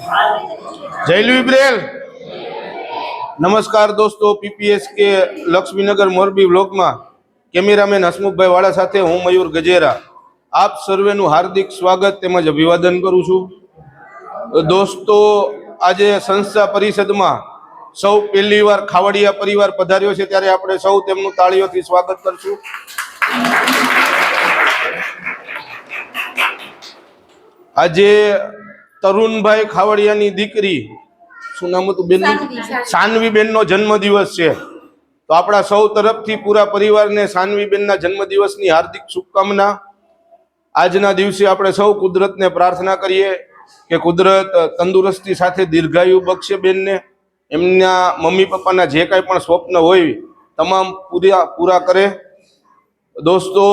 જયલુ ઇબ્રેલ નમસ્કાર દોસ્તો પીપીએસ કે લક્ષ્મીનગર મોરબી બ્લોકમાં કેમેરામેન હસમુખભાઈ વાળા સાથે હું મયુર ગજેરા. આપ સર્વેનું હાર્દિક સ્વાગત તેમજ અભિવાદન કરું છું. દોસ્તો, આજે સંસ્થા પરિષદમાં સૌ પહેલી વાર ખાવડિયા પરિવાર પધાર્યો છે, ત્યારે આપણે સૌ તેમનું તાળીઓથી સ્વાગત કરશું. આજે તરુણભાઈ ખાવડિયાની દીકરી. શું નામ હતું બેન સાનવી. બેનનો જન્મદિવસ છે. તો આપણા સૌ તરફથી પૂરા પરિવારને સાનવીબેનના જન્મદિવસની હાર્દિક શુભકામના. આજના દિવસે આપણે સૌ કુદરતને પ્રાર્થના કરીએ કે કુદરત તંદુરસ્તી સાથે દીર્ઘાયુ બક્ષે બેનને. એમના મમ્મી પપ્પાના જે કાંઈ પણ સ્વપ્ન હોય તમામ પૂરા પૂરા કરે. દોસ્તો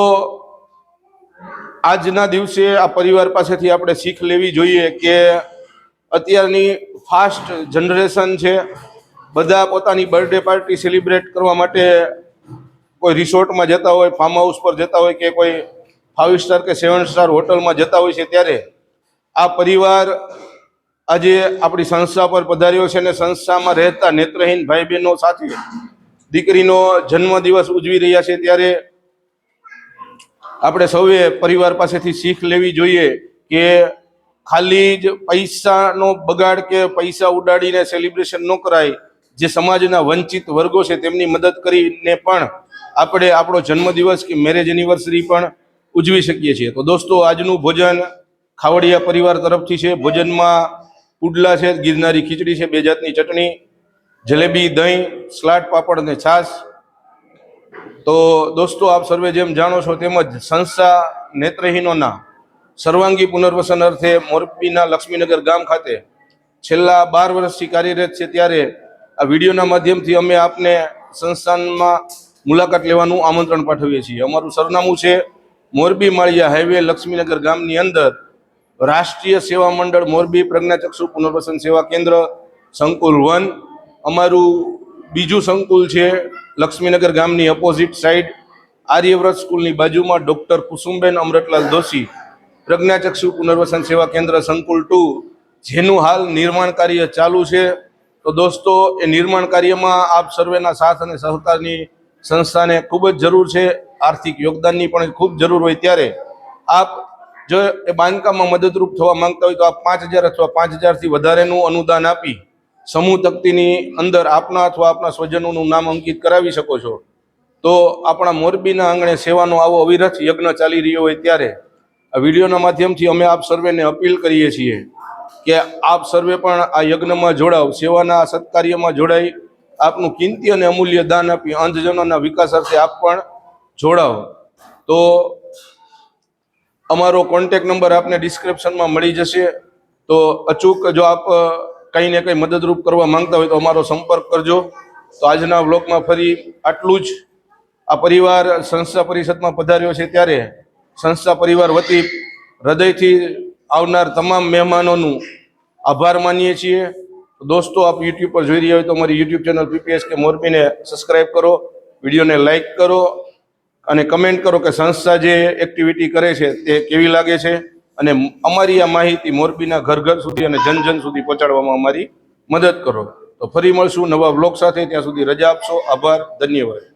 આજના દિવસે આ પરિવાર પાસેથી આપણે શીખ લેવી જોઈએ કે અત્યારની ફાસ્ટ જનરેશન છે, બધા પોતાની બર્થડે પાર્ટી સેલિબ્રેટ કરવા માટે કોઈ રિસોર્ટમાં જતા હોય ફાર્મ હાઉસ પર જતા હોય કે કોઈ ફાઇવ સ્ટાર કે સેવન સ્ટાર હોટલમાં જતા હોય છે ત્યારે આ પરિવાર આજે આપણી સંસ્થા પર પધાર્યો છે અને સંસ્થામાં રહેતા નેત્રહીન ભાઈ બહેનો સાથે દીકરીનો જન્મદિવસ ઉજવી રહ્યા છે ત્યારે આપણે સૌએ પરિવાર પાસેથી શીખ લેવી જોઈએ કે ખાલી જ પૈસાનો બગાડ કે પૈસા ઉડાડીને સેલિબ્રેશન ન કરાય, જે સમાજના વંચિત વર્ગો છે તેમની મદદ કરીને પણ આપણે આપણો જન્મદિવસ કે મેરેજ એનિવર્સરી પણ ઉજવી શકીએ છીએ. તો દોસ્તો, આજનું ભોજન ખાવડિયા પરિવાર તરફથી છે. ભોજનમાં પુડલા છે, ગિરનારી ખીચડી છે, બે જાતની ચટણી, જલેબી, દહીં સ્લાટ પાપડ અને છાશ. તો દોસ્તો, આપ સર્વે જેમ જાણો છો તેમજ સંસ્થા નેત્રહીનોના સર્વાંગી પુનર્વસન અર્થે મોરબીના લક્ષ્મીનગર ગામ ખાતે છેલ્લા બાર વર્ષથી કાર્યરત છે. ત્યારે આ વિડીયોના માધ્યમથી અમે આપને સંસ્થાનમાં મુલાકાત લેવાનું આમંત્રણ પાઠવીએ છીએ. અમારું સરનામું છે મોરબી માળિયા હાઈવે, લક્ષ્મીનગર ગામની અંદર રાષ્ટ્રીય સેવા મંડળ મોરબી પ્રજ્ઞાચક્ષુ પુનર્વસન સેવા કેન્દ્ર, સંકુલ વન. અમારું બીજું સંકુલ છે લક્ષ્મીનગર ગામની અપોઝિટ સાઈડ આર્યવ્રત સ્કૂલની બાજુમાં ડૉક્ટર કુસુમબેન અમૃતલાલ દોશી, પ્રજ્ઞાચક્ષુ પુનર્વસન સેવા કેન્દ્ર સંકુલ ટુ, જેનું હાલ નિર્માણ કાર્ય ચાલુ છે. તો દોસ્તો, એ નિર્માણ કાર્યમાં આપ સર્વેના સાથ અને સહકારની સંસ્થાને ખૂબ જ જરૂર છે. આર્થિક યોગદાનની પણ ખૂબ જરૂર હોય ત્યારે આપ જો એ બાંધકામમાં મદદરૂપ થવા માંગતા હોય તો આપ પાંચ હજાર અથવા પાંચ હજારથી વધારેનું અનુદાન આપી સમૂહ તકતીની અંદર આપના અથવા આપના સ્વજનોનું નામ અંકિત કરાવી શકો છો. તો આપણા મોરબીના આંગણે સેવાનો આવો અવિરત યજ્ઞ ચાલી રહ્યો હોય ત્યારે આ વિડીયોના માધ્યમથી અમે આપ સર્વેને અપીલ કરીએ છીએ કે આપ સર્વે પણ આ યજ્ઞમાં જોડાવ, સેવાના સત્કાર્યમાં જોડાઈ, આપનું કિંમતી અને અમૂલ્ય દાન આપી અંધજનોના વિકાસ અર્થે આપ પણ જોડાવ. તો અમારો કોન્ટેક નંબર આપને ડિસ્ક્રિપ્શનમાં મળી જશે. તો અચૂક જો આપ કંઈ ને કંઈ મદદરૂપ કરવા માંગતા હોય તો અમારો સંપર્ક કરજો. તો આજના બ્લોકમાં ફરી આટલું જ. આ પરિવાર સંસ્થા પરિષદમાં પધાર્યો છે ત્યારે સંસ્થા પરિવાર વતી હૃદયથી આવનાર તમામ મહેમાનોનું આભાર માનીએ છીએ. દોસ્તો, આપ યુટ્યુબ પર જોઈ રહ્યા હોય તો અમારી યુટ્યુબ ચેનલ પીપીએસ કે મોરબીને સબસ્ક્રાઈબ કરો, વિડીયોને લાઈક કરો અને કમેન્ટ કરો કે સંસ્થા જે એક્ટિવિટી કરે છે તે કેવી લાગે છે? અને અમારી આ માહિતી મોરબીના ઘર ઘર સુધી અને જન જન સુધી પહોંચાડવામાં અમારી મદદ કરો. તો ફરી મળશું નવા બ્લોગ સાથે. ત્યાં સુધી રજા આપશો. આભાર. ધન્યવાદ.